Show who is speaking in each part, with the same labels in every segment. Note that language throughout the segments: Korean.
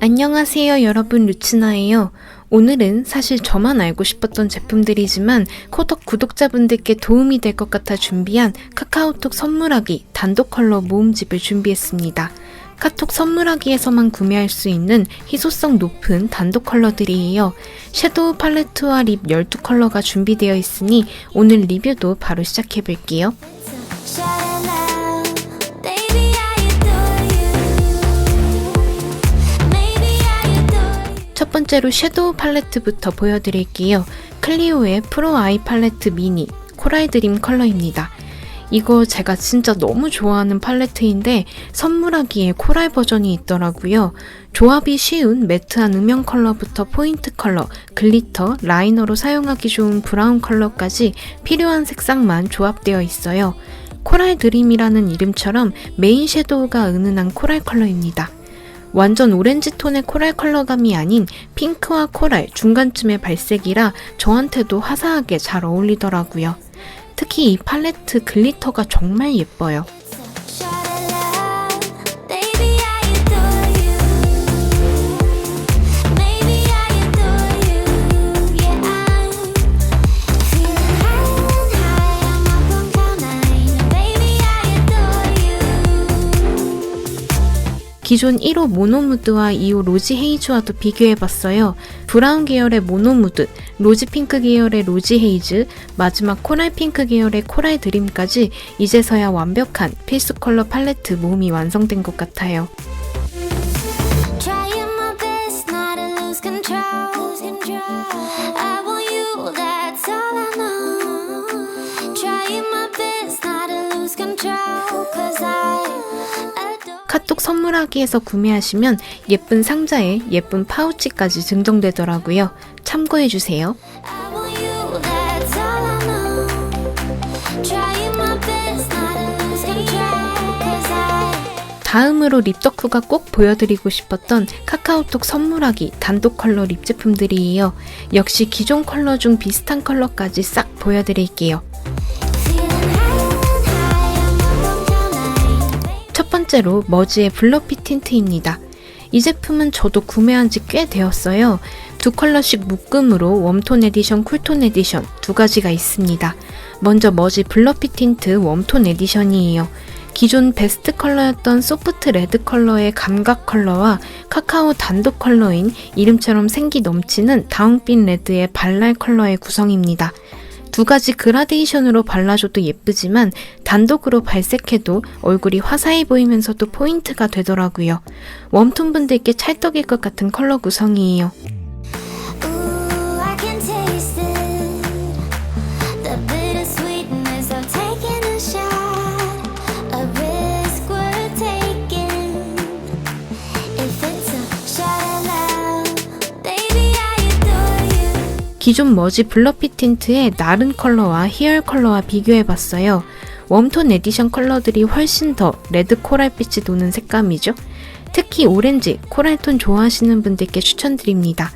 Speaker 1: 안녕하세요 여러분 루치나예요. 오늘은 사실 저만 알고 싶었던 제품들이지만 코덕 구독자분들께 도움이 될 것 같아 준비한 카카오톡 선물하기 단독 컬러 모음집을 준비했습니다. 카톡 선물하기에서만 구매할 수 있는 희소성 높은 단독 컬러들이에요. 섀도우 팔레트와 립 12컬러가 준비되어 있으니 오늘 리뷰도 바로 시작해 볼게요. 번째로 섀도우 팔레트부터 보여드릴게요. 클리오의 프로 아이 팔레트 미니 코랄 드림 컬러입니다. 이거 제가 진짜 너무 좋아하는 팔레트인데 선물하기에 코랄 버전이 있더라고요. 조합이 쉬운 매트한 음영 컬러부터 포인트 컬러, 글리터, 라이너로 사용하기 좋은 브라운 컬러까지 필요한 색상만 조합되어 있어요. 코랄 드림이라는 이름처럼 메인 섀도우가 은은한 코랄 컬러입니다. 완전 오렌지 톤의 코랄 컬러감이 아닌 핑크와 코랄 중간쯤의 발색이라 저한테도 화사하게 잘 어울리더라고요. 특히 이 팔레트 글리터가 정말 예뻐요. 기존 1호 모노무드와 2호 로지 헤이즈와도 비교해봤어요. 브라운 계열의 모노무드, 로지 핑크 계열의 로지 헤이즈, 마지막 코랄 핑크 계열의 코랄 드림까지 이제서야 완벽한 필수 컬러 팔레트 모음이 완성된 것 같아요. 선물하기에서 구매하시면 예쁜 상자에 예쁜 파우치까지 증정되더라고요. 참고해주세요. 다음으로 립 덕후가 꼭 보여드리고 싶었던 카카오톡 선물하기 단독 컬러 립 제품들이에요. 역시 기존 컬러 중 비슷한 컬러까지 싹 보여드릴게요. 번째로 머지의 블러피 틴트입니다. 이 제품은 저도 구매한 지 꽤 되었어요. 두 컬러씩 묶음으로 웜톤 에디션, 쿨톤 에디션 두 가지가 있습니다. 먼저 머지 블러피 틴트 웜톤 에디션이에요. 기존 베스트 컬러였던 소프트 레드 컬러의 감각 컬러와 카카오 단독 컬러인 이름처럼 생기 넘치는 다운빛 레드의 발랄 컬러의 구성입니다. 두 가지 그라데이션으로 발라줘도 예쁘지만 단독으로 발색해도 얼굴이 화사해 보이면서도 포인트가 되더라고요. 웜톤 분들께 찰떡일 것 같은 컬러 구성이에요. 기존 머지 블러피 틴트의 나른 컬러와 희열 컬러와 비교해봤어요. 웜톤 에디션 컬러들이 훨씬 더 레드 코랄빛이 도는 색감이죠. 특히 오렌지, 코랄톤 좋아하시는 분들께 추천드립니다.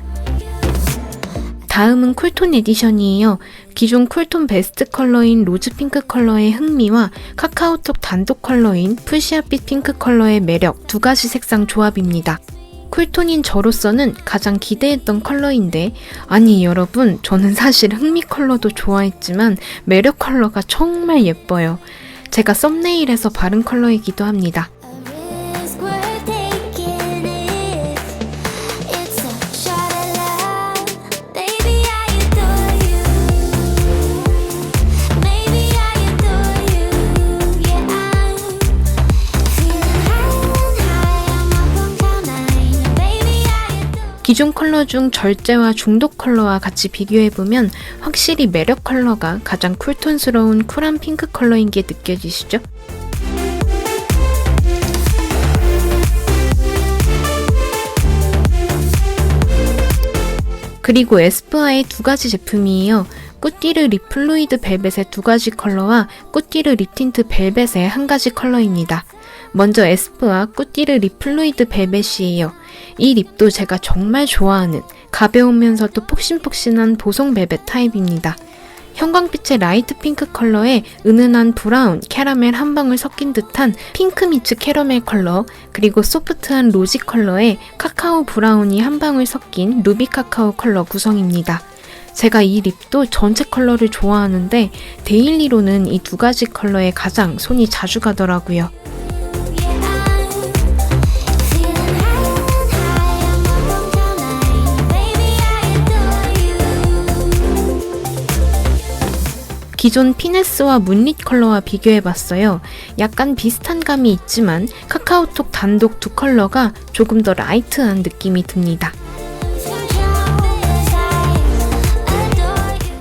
Speaker 1: 다음은 쿨톤 에디션이에요. 기존 쿨톤 베스트 컬러인 로즈 핑크 컬러의 흥미와 카카오톡 단독 컬러인 푸시아빛 핑크 컬러의 매력 두 가지 색상 조합입니다. 쿨톤인 저로서는 가장 기대했던 컬러인데 아니 여러분 저는 사실 흥미 컬러도 좋아했지만 매력 컬러가 정말 예뻐요. 제가 썸네일에서 바른 컬러이기도 합니다. 기존 컬러 중 절제와 중독 컬러와 같이 비교해보면 확실히 매력 컬러가 가장 쿨톤스러운 쿨한 핑크 컬러인 게 느껴지시죠? 그리고 에스쁘아의 두 가지 제품이에요. 꾸띠르 립 플루이드 벨벳의 두 가지 컬러와 꾸띠르 립 틴트 벨벳의 한 가지 컬러입니다. 먼저 에스쁘아 꾸띠르 립 플루이드 벨벳이에요. 이 립도 제가 정말 좋아하는 가벼우면서도 폭신폭신한 보송 벨벳 타입입니다. 형광빛의 라이트 핑크 컬러에 은은한 브라운, 캐러멜 한 방울 섞인 듯한 핑크 미츠 캐러멜 컬러, 그리고 소프트한 로지 컬러에 카카오 브라운이 한 방울 섞인 루비 카카오 컬러 구성입니다. 제가 이 립도 전체 컬러를 좋아하는데 데일리로는 이 두 가지 컬러에 가장 손이 자주 가더라고요. 기존 피네스와 문릿 컬러와 비교해봤어요. 약간 비슷한 감이 있지만 카카오톡 단독 두 컬러가 조금 더 라이트한 느낌이 듭니다.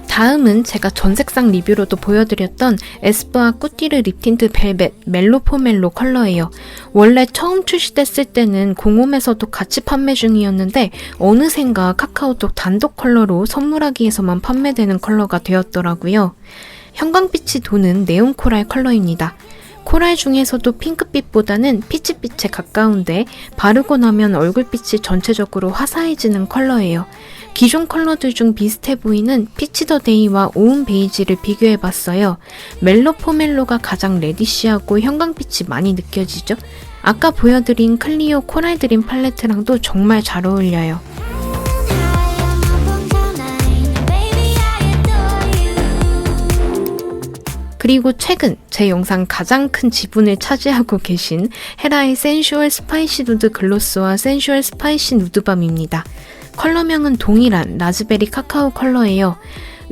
Speaker 1: 다음은 제가 전 색상 리뷰로도 보여드렸던 에스쁘아 꾸띠르 립틴트 벨벳 멜로 포멜로 컬러예요. 원래 처음 출시됐을 때는 공홈에서도 같이 판매 중이었는데 어느샌가 카카오톡 단독 컬러로 선물하기에서만 판매되는 컬러가 되었더라고요. 형광빛이 도는 네온 코랄 컬러입니다. 코랄 중에서도 핑크빛보다는 피치빛에 가까운데 바르고 나면 얼굴빛이 전체적으로 화사해지는 컬러예요. 기존 컬러들 중 비슷해 보이는 피치 더 데이와 오운 베이지를 비교해봤어요. 멜로 포멜로가 가장 레디시하고 형광빛이 많이 느껴지죠? 아까 보여드린 클리오 코랄 드림 팔레트랑도 정말 잘 어울려요. 그리고 최근 제 영상 가장 큰 지분을 차지하고 계신 헤라의 센슈얼 스파이시 누드 글로스와 센슈얼 스파이시 누드밤입니다. 컬러명은 동일한 라즈베리 카카오 컬러예요.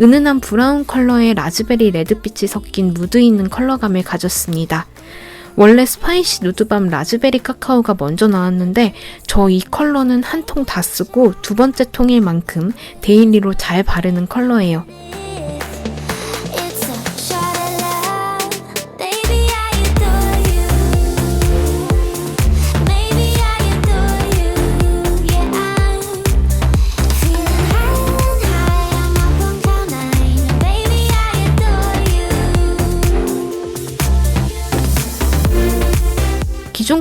Speaker 1: 은은한 브라운 컬러에 라즈베리 레드빛이 섞인 무드 있는 컬러감을 가졌습니다. 원래 스파이시 누드밤 라즈베리 카카오가 먼저 나왔는데 저 이 컬러는 한 통 다 쓰고 두 번째 통일 만큼 데일리로 잘 바르는 컬러예요.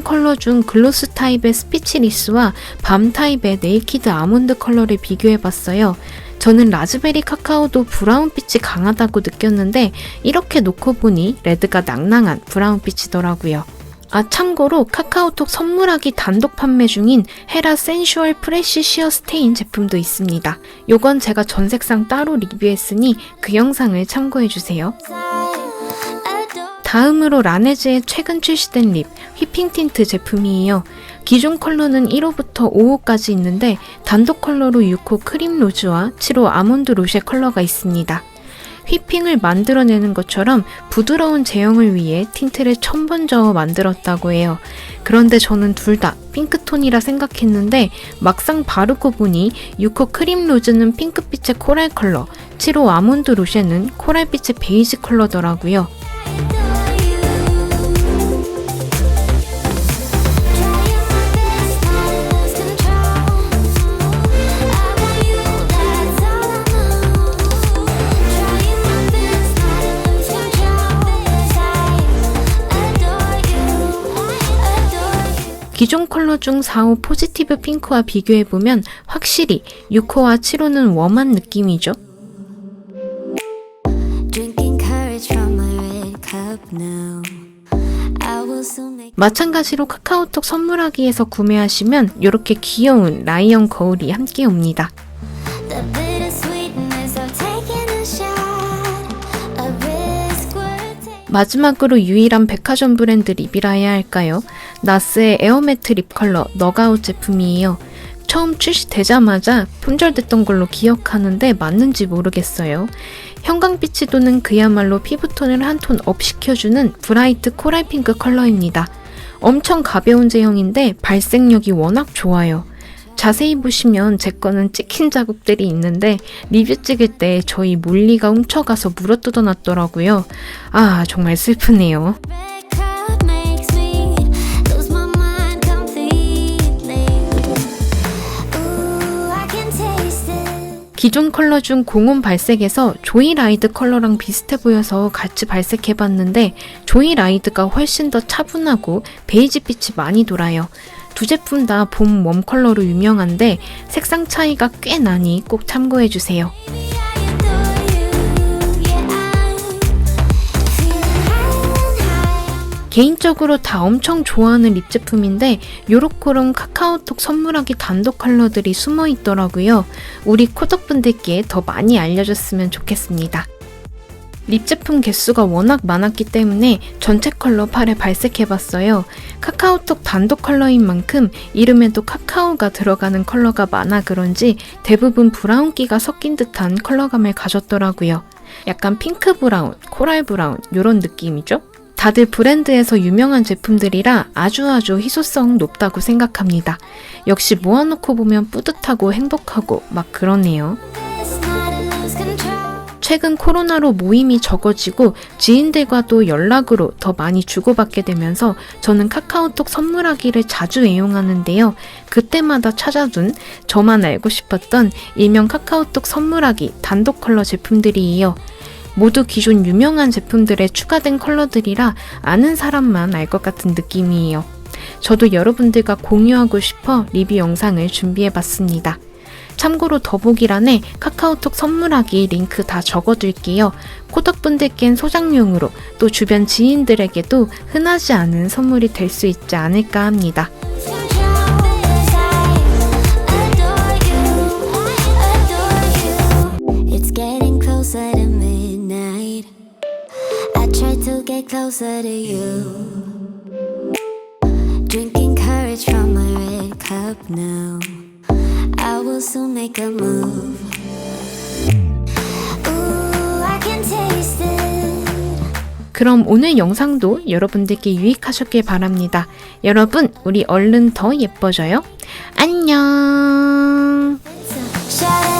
Speaker 1: 컬러 중 글로스 타입의 스피치리스와 밤 타입의 네이키드 아몬드 컬러를 비교해봤어요. 저는 라즈베리 카카오도 브라운빛이 강하다고 느꼈는데 이렇게 놓고 보니 레드가 낭낭한 브라운빛이더라고요. 아 참고로 카카오톡 선물하기 단독 판매 중인 헤라 센슈얼 프레쉬 시어 스테인 제품도 있습니다. 요건 제가 전 색상 따로 리뷰했으니 그 영상을 참고해주세요. 다음으로 라네즈의 최근 출시된 립 휘핑 틴트 제품이에요. 기존 컬러는 1호부터 5호까지 있는데 단독 컬러로 6호 크림 로즈와 7호 아몬드 로쉐 컬러가 있습니다. 휘핑을 만들어내는 것처럼 부드러운 제형을 위해 틴트를 천 번 저어 만들었다고 해요. 그런데 저는 둘 다 핑크톤이라 생각했는데 막상 바르고 보니 6호 크림 로즈는 핑크빛의 코랄 컬러, 7호 아몬드 로쉐는 코랄빛의 베이지 컬러더라고요. 컬러 중 4 호 포지티브 핑크와 비교해보면 확실히 6호와 7호는 웜한 느낌이죠. 마찬가지로 카카오톡 선물하기에서 구매하시면 이렇게 귀여운 라이언 거울이 함께 옵니다. 마지막으로 유일한 백화점 브랜드 립이라 해야 할까요? 나스의 에어매트 립 컬러 너가웃 제품이에요. 처음 출시되자마자 품절됐던 걸로 기억하는데 맞는지 모르겠어요. 형광빛이 도는 그야말로 피부톤을 한 톤 업 시켜주는 브라이트 코랄 핑크 컬러입니다. 엄청 가벼운 제형인데 발색력이 워낙 좋아요. 자세히 보시면 제 거는 찍힌 자국들이 있는데 리뷰 찍을 때 저희 몰리가 훔쳐가서 물어 뜯어 놨더라고요. 아, 정말 슬프네요. 기존 컬러 중 공홈 발색에서 조이 라이드 컬러랑 비슷해 보여서 같이 발색해봤는데 조이 라이드가 훨씬 더 차분하고 베이지빛이 많이 돌아요. 두 제품 다 봄 웜 컬러로 유명한데 색상 차이가 꽤 나니 꼭 참고해 주세요. 개인적으로 다 엄청 좋아하는 립 제품인데 요렇코롬 카카오톡 선물하기 단독 컬러들이 숨어 있더라고요. 우리 코덕분들께 더 많이 알려줬으면 좋겠습니다. 립 제품 개수가 워낙 많았기 때문에 전체 컬러 팔에 발색해봤어요. 카카오톡 단독 컬러인 만큼 이름에도 카카오가 들어가는 컬러가 많아 그런지 대부분 브라운기가 섞인 듯한 컬러감을 가졌더라고요. 약간 핑크 브라운, 코랄 브라운 이런 느낌이죠. 다들 브랜드에서 유명한 제품들이라 아주 아주 희소성 높다고 생각합니다. 역시 모아놓고 보면 뿌듯하고 행복하고 막 그러네요. 최근 코로나로 모임이 적어지고 지인들과도 연락으로 더 많이 주고받게 되면서 저는 카카오톡 선물하기를 자주 애용하는데요. 그때마다 찾아둔 저만 알고 싶었던 일명 카카오톡 선물하기 단독 컬러 제품들이에요. 모두 기존 유명한 제품들에 추가된 컬러들이라 아는 사람만 알 것 같은 느낌이에요. 저도 여러분들과 공유하고 싶어 리뷰 영상을 준비해 봤습니다. 참고로 더보기란에 카카오톡 선물하기 링크 다 적어둘게요. 코덕분들께는 소장용으로 또 주변 지인들에게도 흔하지 않은 선물이 될 수 있지 않을까 합니다.
Speaker 2: Soon make a move. Ooh, I can taste it.
Speaker 1: 그럼 오늘 영상도 여러분들께 유익하셨길 바랍니다. 여러분, 우리 얼른 더 예뻐져요. 안녕!
Speaker 2: Shut